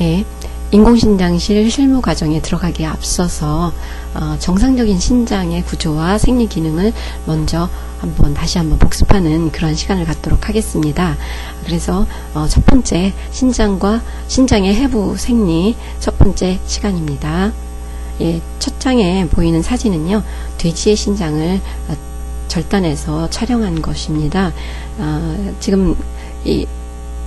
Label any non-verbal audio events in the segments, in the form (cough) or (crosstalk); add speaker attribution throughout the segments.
Speaker 1: 예, 인공신장실 실무 과정에 들어가기에 앞서서 어, 정상적인 신장의 구조와 생리 기능을 먼저 한번 다시 한번 복습하는 그런 시간을 갖도록 하겠습니다. 그래서 어, 첫 번째 신장과 신장의 해부 생리 첫 번째 시간입니다. 예, 첫 장에 보이는 사진은요 돼지의 신장을 어, 절단해서 촬영한 것입니다. 어, 지금 이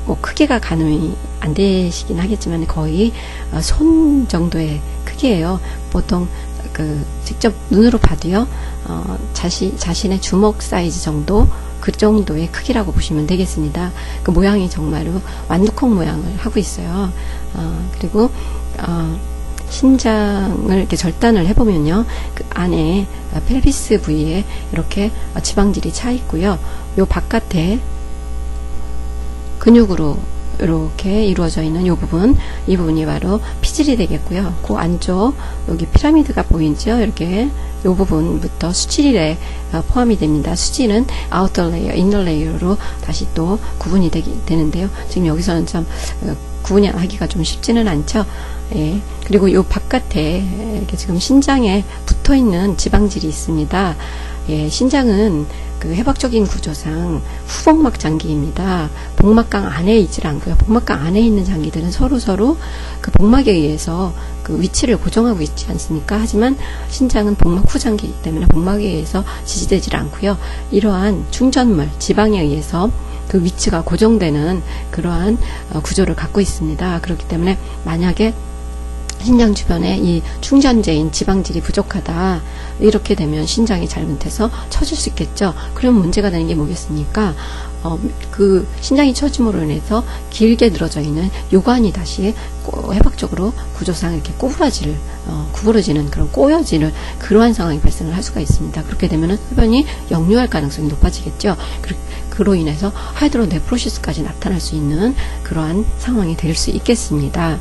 Speaker 1: 뭐 크기가 가늠이 안 되시긴 하겠지만 거의 어, 손 정도의 크기예요. 보통 그 직접 눈으로 봐도요 어, 자시, 자신의 주먹 사이즈 정도 그 정도의 크기라고 보시면 되겠습니다. 그 모양이 정말로 완두콩 모양을 하고 있어요. 어, 그리고 어, 신장을 이렇게 절단을 해보면요. 그 안에 펠비스 부위에 이렇게 지방질이 차 있고요. 요 바깥에 근육으로 이렇게 이루어져 있는 이 부분, 이 부분이 바로 피질이 되겠고요. 그 안쪽 여기 피라미드가 보이죠? 이렇게 이 부분부터 수질에 어, 포함이 됩니다. 수질은 아우터 레이어, 인너 레이어로 다시 또 구분이 되기, 되는데요. 지금 여기서는 참 어, 구분이 하기가 좀 쉽지는 않죠. 예. 그리고 이 바깥에 이렇게 지금 신장에 붙어 있는 지방질이 있습니다. 예, 신장은 그 해박적인 구조상 후복막 장기입니다. 복막강 안에 있질 않고요. 복막강 안에 있는 장기들은 서로 서로 그 복막에 의해서 그 위치를 고정하고 있지 않습니까? 하지만 신장은 복막 후 장기이기 때문에 복막에 의해서 지지되질 않고요. 이러한 충전물, 지방에 의해서 그 위치가 고정되는 그러한 어, 구조를 갖고 있습니다. 그렇기 때문에 만약에 신장 주변에 이 충전재인 지방질이 부족하다. 이렇게 되면 신장이 잘못해서 처질 수 있겠죠. 그러면 문제가 되는 게 뭐겠습니까? 어, 그 신장이 처짐으로 인해서 길게 늘어져 있는 요관이 다시 꼬- 해박적으로 구조상 이렇게 꼬부라지를 어, 구부러지는 그런 꼬여지는 그러한 상황이 발생을 할 수가 있습니다. 그렇게 되면은 흡연이 역류할 가능성이 높아지겠죠. 그, 그로 인해서 하이드로 네프로시스까지 나타날 수 있는 그러한 상황이 될 수 있겠습니다.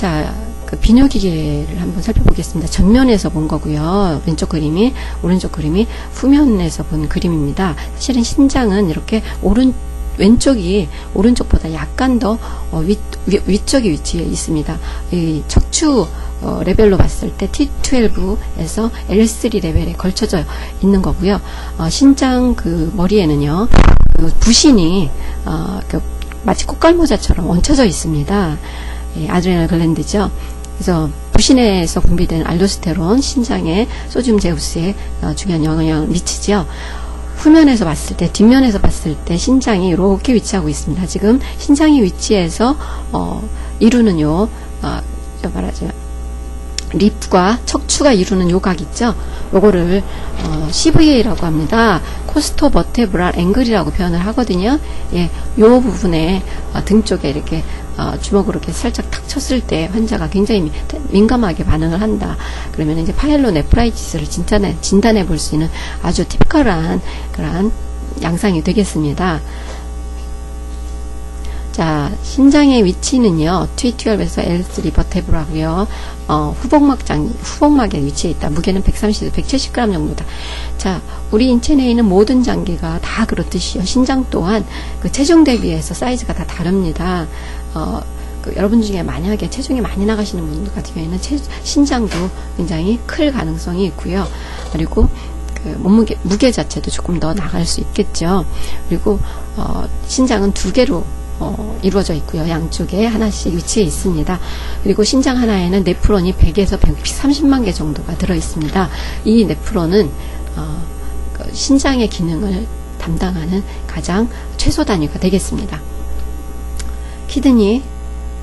Speaker 1: 자, 그 비뇨기계를 한번 살펴보겠습니다. 전면에서 본 거고요. 왼쪽 그림이 오른쪽 그림이 후면에서 본 그림입니다. 사실은 신장은 이렇게 오른 왼쪽이 오른쪽보다 약간 더 어, 위, 위, 위 쪽에 위치해 있습니다. 이 척추 어, 레벨로 봤을 때 T12에서 L3 레벨에 걸쳐져 있는 거고요. 어, 신장 그 머리에는요, 그 부신이 어, 그 마치 꽃갈모자처럼 얹혀져 있습니다. 예, 아드레날 글랜드죠. 그래서 부신에서 분비되는 알도스테론, 신장의 소듐 제우스에 어, 중요한 영향을 미치죠. 후면에서 봤을 때, 뒷면에서 봤을 때 신장이 이렇게 위치하고 있습니다. 지금 신장이 위치해서 어, 이루는 요, 어, 저 말하자면 립과 척추가 이루는 요각 있죠? 요거를 어, CVA라고 합니다. 코스토 버테브랄 앵글이라고 표현을 하거든요. 예, 요 부분에 어, 등 쪽에 이렇게 어, 주먹으로 이렇게 살짝 탁 쳤을 때 환자가 굉장히 미- 민감하게 반응을 한다. 그러면 이제 파일로네프라이티스를 진단해, 진단해 볼 수 있는 아주 티피컬한 그러한 양상이 되겠습니다. 자, 신장의 위치는요, T12에서 L3 버테브라고요. 어, 후복막 장, 후복막에 위치해 있다. 무게는 130에서 170g 정도다. 자, 우리 인체 내에 있는 모든 장기가 다 그렇듯이요. 신장 또한 그 체중 대비해서 사이즈가 다 다릅니다. 어, 그 여러분 중에 만약에 체중이 많이 나가시는 분들 같은 경우에는 체- 신장도 굉장히 클 가능성이 있고요. 그리고 그 몸무게 무게 자체도 조금 더 나갈 수 있겠죠. 그리고 어, 신장은 두 개로 어, 이루어져 있고요. 양쪽에 하나씩 위치해 있습니다. 그리고 신장 하나에는 네프론이 100에서 130만 개 정도가 들어 있습니다. 이 네프론은 어, 그 신장의 기능을 담당하는 가장 최소 단위가 되겠습니다. 키드니,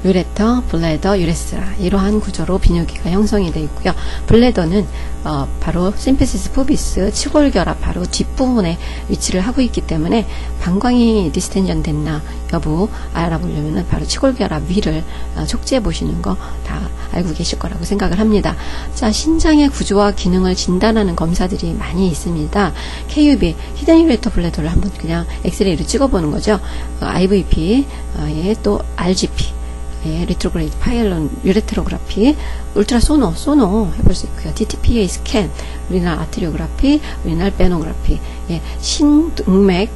Speaker 1: 유레터, 블레더, 유레스라 이러한 구조로 비뇨기가 형성이 되어 있고요. 블레더는 어, 바로 심피시스 푸비스 치골 결합 바로 뒷부분에 위치를 하고 있기 때문에 방광이 디스텐전 됐나 여부 알아보려면 바로 치골 결합 위를 어, 촉지해 보시는 거 다 알고 계실 거라고 생각을 합니다. 자 신장의 구조와 기능을 진단하는 검사들이 많이 있습니다. KUB 히든 유레터 블레더를 한번 그냥 엑스레이로 찍어보는 거죠. 어, IVP 어, 예, 또 RGP 예, 리트로그레이드 파일론 유레트로그라피, 울트라 소노, 소노 해볼 수 있고요. DTPA 스캔, 우리날 아트리오그라피, 우리날 베노그라피, 예, 신동맥,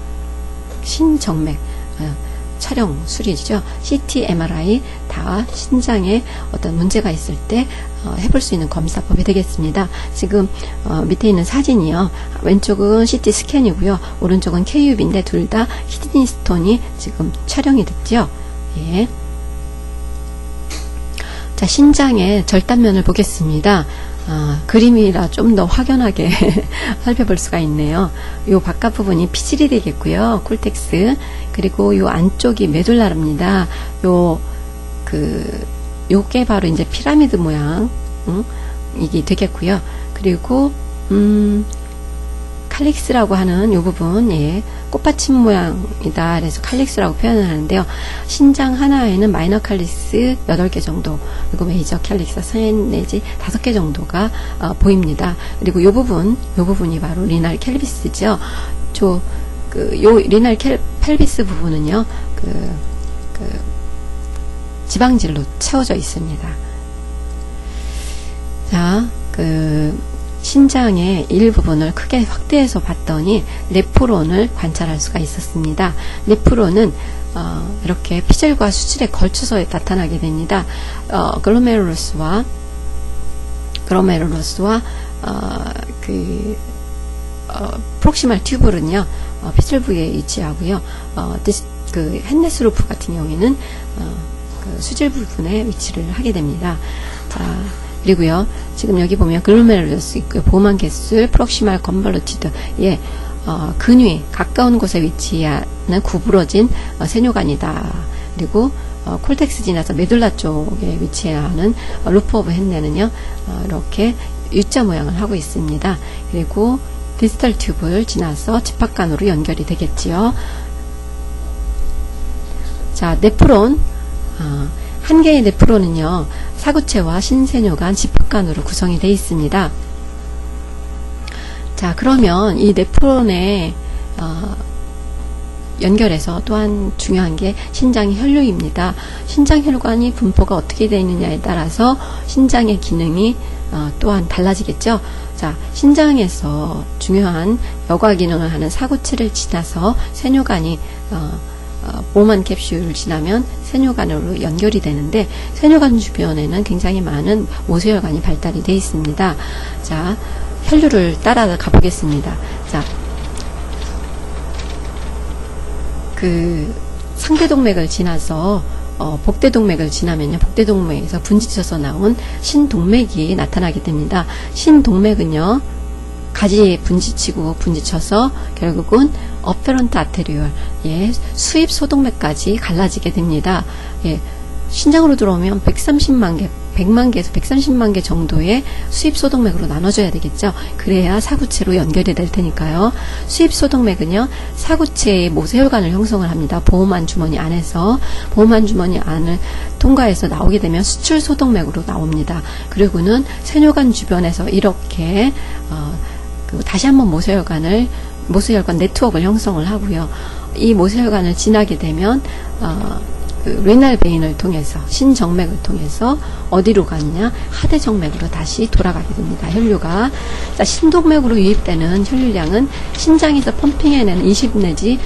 Speaker 1: 신정맥, 어, 촬영 수리죠. CT, MRI 다 신장에 어떤 문제가 있을 때 어, 해볼 수 있는 검사법이 되겠습니다. 지금 어, 밑에 있는 사진이요. 왼쪽은 CT 스캔이고요. 오른쪽은 KUB인데 둘 다 히드니 스톤이 지금 촬영이 됐죠. 예. 자, 신장의 절단면을 보겠습니다. 아, 그림이라 좀 더 확연하게 (laughs) 살펴볼 수가 있네요. 요 바깥 부분이 피질이 되겠고요. 콜텍스. 그리고 요 안쪽이 메둘라입니다. 요, 그, 요게 바로 이제 피라미드 모양, 응? 이게 되겠고요. 그리고, 음, 칼릭스라고 하는 요 부분, 예, 꽃받침 모양이다. 그래서 칼릭스라고 표현을 하는데요. 신장 하나에는 마이너 칼릭스 8개 정도, 그리고 메이저 칼릭스 3 내지 5개 정도가 어, 보입니다. 그리고 요 부분, 요 부분이 바로 리날 켈비스죠. 저, 그, 요 리날 켈, 펠비스 부분은요, 그, 그, 지방질로 채워져 있습니다. 자, 그, 신장의 일부분을 크게 확대해서 봤더니 네프론을 관찰할 수가 있었습니다. 네프론은 어, 이렇게 피질과 수질에 걸쳐서 나타나게 됩니다. 어, 글로메룰러스와 글로메룰러스와 어, 그 어, 프록시말 튜브는요 어, 피질 부위에 위치하고요. 어, 그 헨네스루프 같은 경우에는 어, 그 수질 부분에 위치를 하게 됩니다. 자, 그리고요, 지금 여기 보면 글로메룰러스 있고요, 보만 개술, 프록시말 건벌루티드, 예, 어, 근위, 가까운 곳에 위치하는 구부러진 어, 세뇨관이다. 그리고 어, 콜텍스 지나서 메둘라 쪽에 위치하는 어, 루프 오브 헨네는요, 어, 이렇게 U자 모양을 하고 있습니다. 그리고 디지털 튜브를 지나서 집합관으로 연결이 되겠지요. 자, 네프론, 어, 한 개의 네프론은요, 사구체와 신세뇨간 집합관으로 구성이 되어 있습니다. 자, 그러면 이 네프론의 어, 연결해서 또한 중요한 게 신장의 혈류입니다. 신장 혈관이 분포가 어떻게 되어 있느냐에 따라서 신장의 기능이 어, 또한 달라지겠죠. 자, 신장에서 중요한 여과 기능을 하는 사구체를 지나서 세뇨관이 어, 어, 보만 캡슐을 지나면 세뇨관으로 연결이 되는데 세뇨관 주변에는 굉장히 많은 모세혈관이 발달이 되어 있습니다. 자, 혈류를 따라 가 보겠습니다. 자, 그 상대동맥을 지나서 어, 복대동맥을 지나면요. 복대동맥에서 분지쳐서 나온 신동맥이 나타나게 됩니다. 신동맥은요. 가지에 분지치고 분지쳐서 결국은 어페런트 아테리올, 예, 수입 소동맥까지 갈라지게 됩니다. 예, 신장으로 들어오면 130만 개, 100만 개에서 130만 개 정도의 수입 소동맥으로 나눠져야 되겠죠. 그래야 사구체로 연결이 될 테니까요. 수입 소동맥은요, 사구체의 모세혈관을 형성을 합니다. 보호만 주머니 안에서 보호만 주머니 안을 통과해서 나오게 되면 수출 소동맥으로 나옵니다. 그리고는 세뇨관 주변에서 이렇게 어, 그 다시 한번 모세혈관을 모세혈관 네트워크를 형성을 하고요. 이 모세혈관을 지나게 되면 어, 그 레날 베인을 통해서 신정맥을 통해서 어디로 가느냐 하대정맥으로 다시 돌아가게 됩니다. 혈류가 자 신동맥으로 유입되는 혈류량은 신장에서 펌핑해내는 20 내지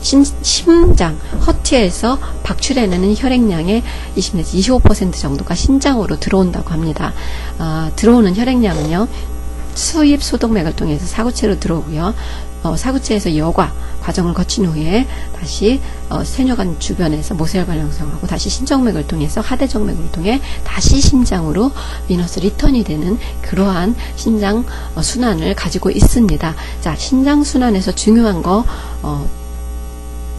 Speaker 1: 신, 심장, 허티에서 박출해내는 혈액량의 20 내지 25% 정도가 신장으로 들어온다고 합니다. 아, 들어오는 혈액량은요. 수입 소독맥을 통해서 사구체로 들어오고요. 어, 사구체에서 여과 과정을 거친 후에 다시 어, 세뇨관 주변에서 모세혈관을 형성하고 다시 신정맥을 통해서 하대정맥을 통해 다시 신장으로 미너스 리턴이 되는 그러한 신장 어, 순환을 가지고 있습니다. 자, 신장 순환에서 중요한 거 어,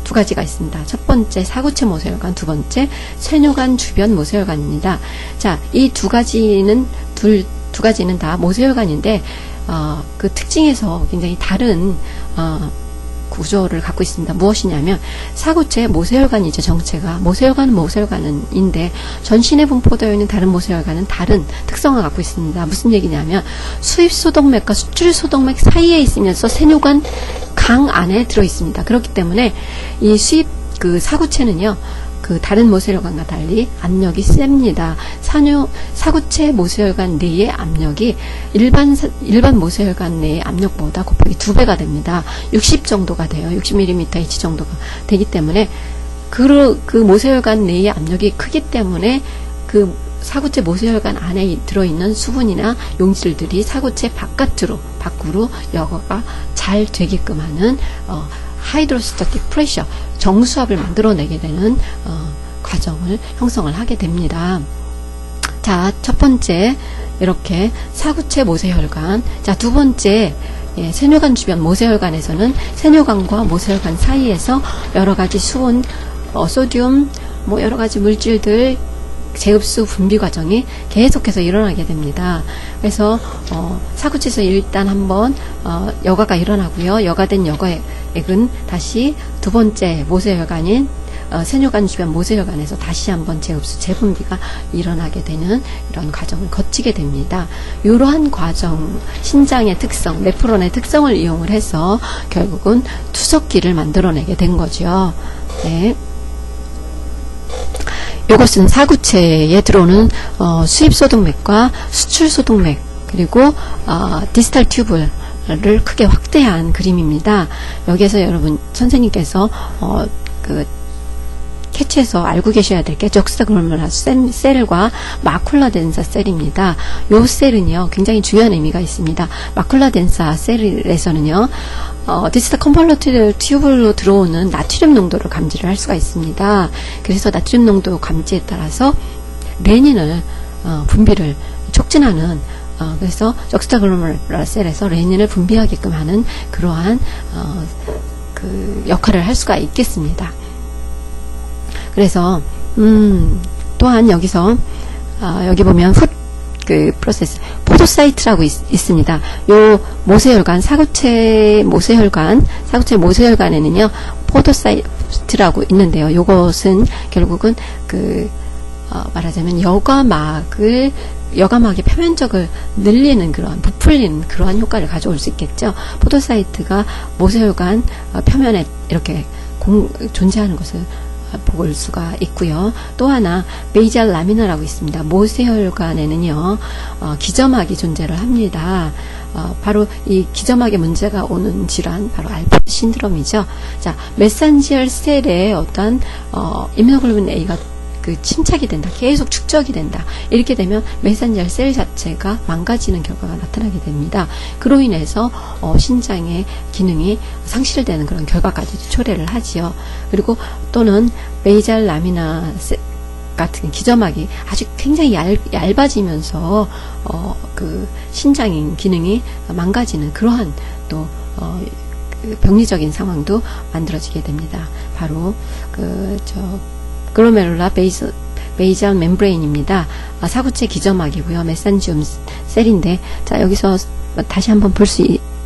Speaker 1: 두 가지가 있습니다. 첫 번째 사구체 모세혈관, 두 번째 세뇨관 주변 모세혈관입니다. 자, 이 두 가지는 둘 두 가지는 다 모세혈관인데 어, 그 특징에서 굉장히 다른 어, 구조를 갖고 있습니다. 무엇이냐면 사구체 모세혈관이죠 정체가 모세혈관은 모세혈관인데 전신에 분포되어 있는 다른 모세혈관은 다른 특성을 갖고 있습니다. 무슨 얘기냐면 수입 소동맥과 수출 소동맥 사이에 있으면서 세뇨관 강 안에 들어 있습니다. 그렇기 때문에 이 수입 그 사구체는요. 그 다른 모세혈관과 달리 압력이 셉니다. 사뇨 사구체 모세혈관 내의 압력이 일반 사- 일반 모세혈관 내의 압력보다 곱하기 두 배가 됩니다. 60 정도가 돼요. 60mm H 정도가 되기 때문에 그, 그 모세혈관 내의 압력이 크기 때문에 그 사구체 모세혈관 안에 들어있는 수분이나 용질들이 사구체 바깥으로 밖으로 여과가 잘 되게끔 하는 어, 하이드로스타틱 프레셔 정수압을 만들어내게 되는 어, 과정을 형성을 하게 됩니다. 자, 첫 번째 이렇게 사구체 모세혈관. 자, 두 번째 예, 세뇨관 주변 모세혈관에서는 세뇨관과 모세혈관 사이에서 여러 가지 수온, 어, 소듐, 뭐 여러 가지 물질들 재흡수 분비 과정이 계속해서 일어나게 됩니다. 그래서 어, 사구치에서 일단 한번 어, 여과가 일어나고요. 여과된 여과액은 다시 두 번째 모세혈관인 어, 세뇨관 주변 모세혈관에서 다시 한번 재흡수 재분비가 일어나게 되는 이런 과정을 거치게 됩니다. 이러한 과정 신장의 특성, 네프론의 특성을 이용을 해서 결국은 투석기를 만들어내게 된 거죠. 네. 이것은 사구체에 들어오는 어, 수입 소독맥과 수출 소독맥 그리고 어, 디스탈 튜브를 크게 확대한 그림입니다. 여기에서 여러분 선생님께서 어, 그 캐치해서 알고 계셔야 될 게 적스타그로메라 셀과 마쿨라 덴사 셀입니다. 요 셀은요 굉장히 중요한 의미가 있습니다. 마쿨라 덴사 셀에서는요 어, 디스타 컨벌러트 튜브로 들어오는 나트륨 농도를 감지를 할 수가 있습니다. 그래서 나트륨 농도 감지에 따라서 레닌을 어, 분비를 촉진하는 어, 그래서 적스타글로메라 셀에서 레닌을 분비하게끔 하는 그러한 어, 그 역할을 할 수가 있겠습니다. 그래서 음, 또한 여기서 어, 여기 보면 풋, 그 프로세스 포도사이트라고 있, 습니다요 모세혈관 사구체 모세혈관 사구체 모세혈관에는요 포도사이트라고 있는데요. 요것은 결국은 그 어, 말하자면 여과막을 여과막의 표면적을 늘리는 그러한 부풀리는 그러한 효과를 가져올 수 있겠죠. 포도사이트가 모세혈관 어, 표면에 이렇게 공, 존재하는 것을 볼 수가 있고요. 또 하나 베이잘 라미나라고 있습니다. 모세혈관에는요 어, 기점막이 존재를 합니다. 어, 바로 이 기점막에 문제가 오는 질환 바로 알파 신드롬이죠. 자 메산지얼 셀의 어떤 어, 이뮤노글로빈 A가 그 침착이 된다. 계속 축적이 된다. 이렇게 되면 메산젤 셀 자체가 망가지는 결과가 나타나게 됩니다. 그로 인해서 어, 신장의 기능이 상실되는 그런 결과까지도 초래를 하지요. 그리고 또는 메이잘 라미나 같은 기저막이 아주 굉장히 얇, 얇아지면서 어, 그 신장인 기능이 망가지는 그러한 또 어, 그 병리적인 상황도 만들어지게 됩니다. 바로 그저 글로메룰라 베이스 베이지얼 멤브레인입니다. 아, 사구체 기점막이고요. 메산지움 셀인데 자 여기서 다시 한번 볼 수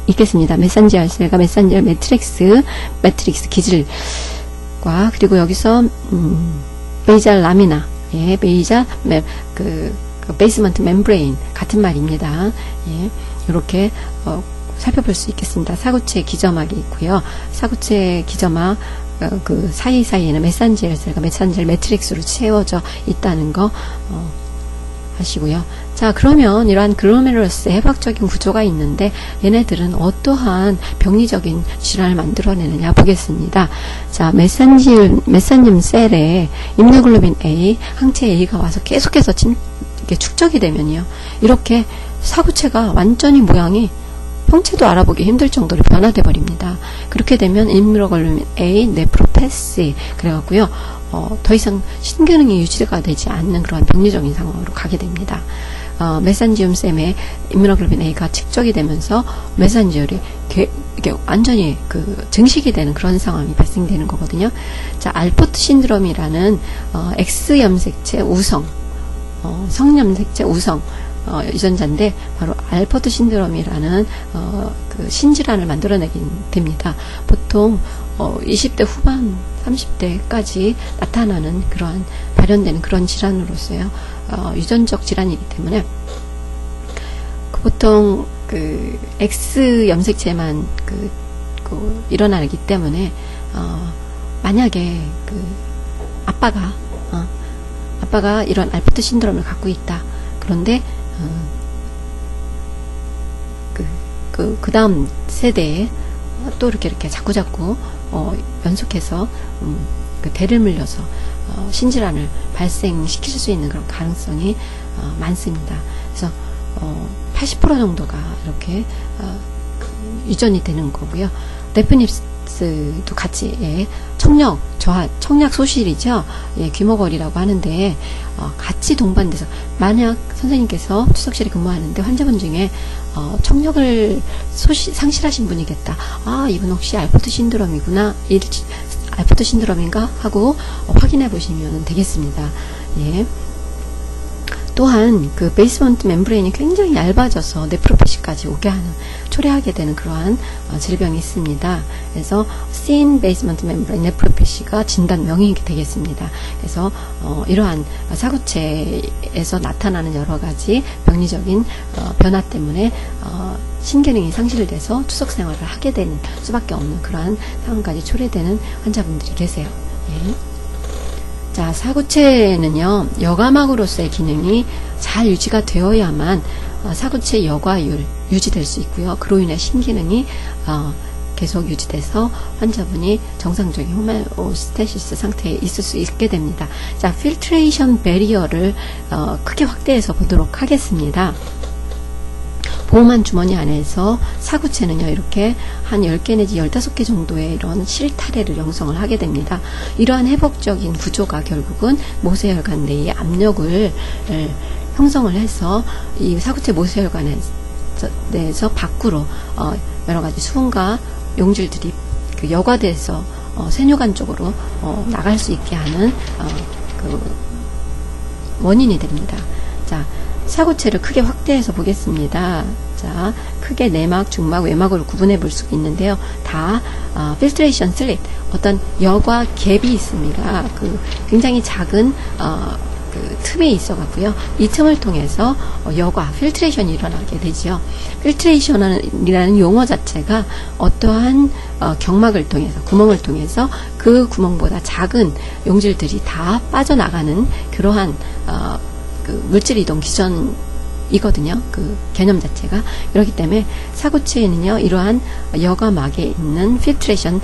Speaker 1: 있겠습니다. 메산지얼 셀과 메산지얼 매트릭스 매트릭스 기질과 그리고 여기서 음, 베이지얼 라미나 예, 베이자 매, 그, 그 베이스먼트 멤브레인 같은 말입니다. 예, 이렇게 어, 살펴볼 수 있겠습니다. 사구체 기점막이 있고요. 사구체 기점막 어, 그 사이사이에는 메산젤 셀과 메산젤 매트릭스로 채워져 있다는 거 어, 하시고요. 자 그러면 이러한 글로메르러스 해박적인 구조가 있는데 얘네들은 어떠한 병리적인 질환을 만들어내느냐 보겠습니다. 자 메산질 메산님 셀에 임무글로빈 A 항체 A가 와서 계속해서 침, 이렇게 축적이 되면요 이렇게 사구체가 완전히 모양이 형체도 알아보기 힘들 정도로 변화돼 버립니다. 그렇게 되면 임무로글루민 A, 네프로패시 그래갖고요. 어, 더 이상 신기능이 유지가 되지 않는 그런 병리적인 상황으로 가게 됩니다. 어, 메산지움 셈에 임무노글로빈 A가 축적이 되면서 이게 완전히 그 증식이 되는 그런 상황이 발생되는 거거든요. 자, 알포트 신드롬이라는 어, X 염색체 우성, 어, 성염색체 우성 어, 유전자인데 바로 알퍼트 신드롬이라는 어, 그 신질환을 만들어내게 됩니다. 보통 어, 20대 후반, 30대까지 나타나는 그러한 발현되는 그런 질환으로서요. 어, 유전적 질환이기 때문에 그 보통 그 X 염색체만 그, 그 일어나기 때문에 어, 만약에 그 아빠가 어, 아빠가 이런 알퍼트 신드롬을 갖고 있다. 그런데 그, 그, 그 다음 세대에 또 이렇게 이렇게 자꾸자꾸, 어, 연속해서, 음, 그 대를 물려서 어, 신질환을 발생시킬 수 있는 그런 가능성이 어, 많습니다. 그래서 어, 80% 정도가 이렇게 어, 그 유전이 되는 거고요. 레프닙스도 같이 예, 청력 저하 청약 소실이죠. 예, 귀머거리라고 하는데 어, 같이 동반돼서 만약 선생님께서 투석실에 근무하는데 환자분 중에 어, 청력을 소시, 상실하신 분이 겠다. 아 이분 혹시 알포트 신드롬이구나. 일, 알포트 신드롬인가 하고 어, 확인해 보시면 되겠습니다. 예. 또한 그 베이스먼트 멤브레인이 굉장히 얇아져서 네프로피시까지 오게 하는 초래하게 되는 그러한 어, 질병이 있습니다. 그래서 thin basement membrane nephropathy가 진단명이 되겠습니다. 그래서 어, 이러한 사구체에서 나타나는 여러 가지 병리적인 어, 변화 때문에 어, 신기능이 상실돼서 투석 생활을 하게 되는 수밖에 없는 그러한 상황까지 초래되는 환자분들이 계세요. 예. 자, 사구체는요, 여과막으로서의 기능이 잘 유지가 되어야만 어, 사구체 여과율 유지될 수 있고요. 그로 인해 신기능이 어, 계속 유지돼서 환자분이 정상적인 호메오스테시스 상태에 있을 수 있게 됩니다. 자, 필트레이션 베리어를 어, 크게 확대해서 보도록 하겠습니다. 보호만 주머니 안에서 사구체는요, 이렇게 한 10개 내지 15개 정도의 이런 실타래를 형성을 하게 됩니다. 이러한 회복적인 구조가 결국은 모세혈관 내의 압력을 에, 형성을 해서 이 사구체 모세혈관에서 밖으로 어, 여러 가지 수분과 용질들이 그 여과돼서 어, 세뇨관 쪽으로 어, 나갈 수 있게 하는 어, 그 원인이 됩니다. 자, 사고체를 크게 확대해서 보겠습니다. 자, 크게 내막, 중막, 외막으로 구분해 볼 수 있는데요. 다 어, 필트레이션 슬릿, 어떤 여과 갭이 있습니다. 그 굉장히 작은 어, 그 틈이 있어갖고요. 이 틈을 통해서 어, 여과, 필트레이션이 일어나게 되죠. 필트레이션이라는 용어 자체가 어떠한 어, 경막을 통해서, 구멍을 통해서 그 구멍보다 작은 용질들이 다 빠져나가는 그러한 어, 그 물질 이동 기전 이거든요. 그 개념 자체가 그렇기 때문에 사구체에는요 이러한 여과막에 있는 필트레이션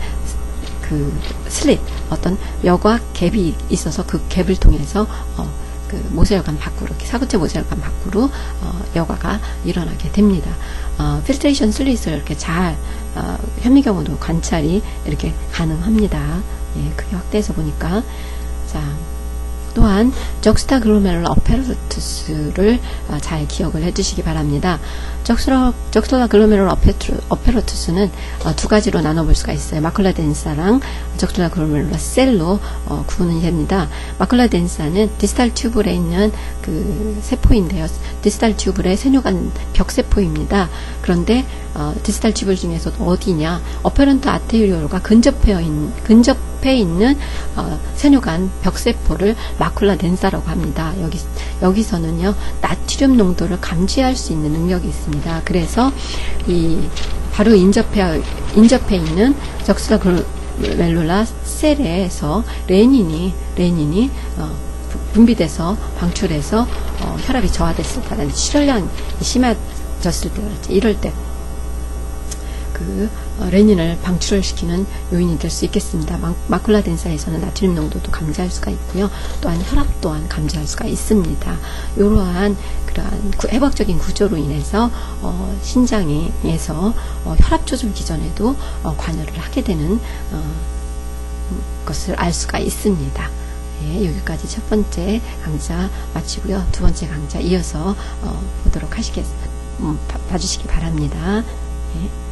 Speaker 1: 그 슬릿 어떤 여과 갭이 있어서 그 갭을 통해서 어, 그 모세혈관 밖으로 사구체 모세혈관 밖으로 어, 여과가 일어나게 됩니다. 어, 필트레이션 슬릿을 이렇게 잘 어, 현미경으로 관찰이 이렇게 가능합니다. 예, 크게 확대해서 보니까 자. 또한 적스타 글로메룰라 어페로투스를 어, 잘 기억을 해주시기 바랍니다. 적스타 글로메룰라 어페로투스는 어, 두 가지로 나눠볼 수가 있어요. 마클라 덴사랑 적스타 글로메룰라 셀로 어, 구분이 됩니다. 마클라 덴사는 디스탈 튜브에 있는 그 세포인데요. 디스탈 튜브의 세뇨관 벽세포입니다. 그런데 디스탈 튜브 중에서도 어디냐? 어페런트 아테리올과 근접해 있는 근접 옆에 있는 어, 세뇨관 벽세포를 마쿨라 덴사라고 합니다. 여기 여기서는요 나트륨 농도를 감지할 수 있는 능력이 있습니다. 그래서 이 바로 인접해 인접해 있는 적수라 멜룰라 셀에서 레닌이 레닌이 어, 분비돼서 방출해서 어, 혈압이 저하됐을 때, 출혈량이 심해졌을 때, 이럴 때 그 어, 레닌을 방출을 시키는 요인이 될 수 있겠습니다. 마, 쿨라 덴사에서는 나트륨 농도도 감지할 수가 있고요. 또한 혈압 또한 감지할 수가 있습니다. 이러한 그러한 회복적인 구조로 인해서 어, 신장에서 어, 혈압 조절 기전에도 어, 관여를 하게 되는 어, 것을 알 수가 있습니다. 예, 여기까지 첫 번째 강좌 마치고요. 두 번째 강좌 이어서 어, 보도록 하시겠, 음, 봐, 봐주시기 바랍니다. 예.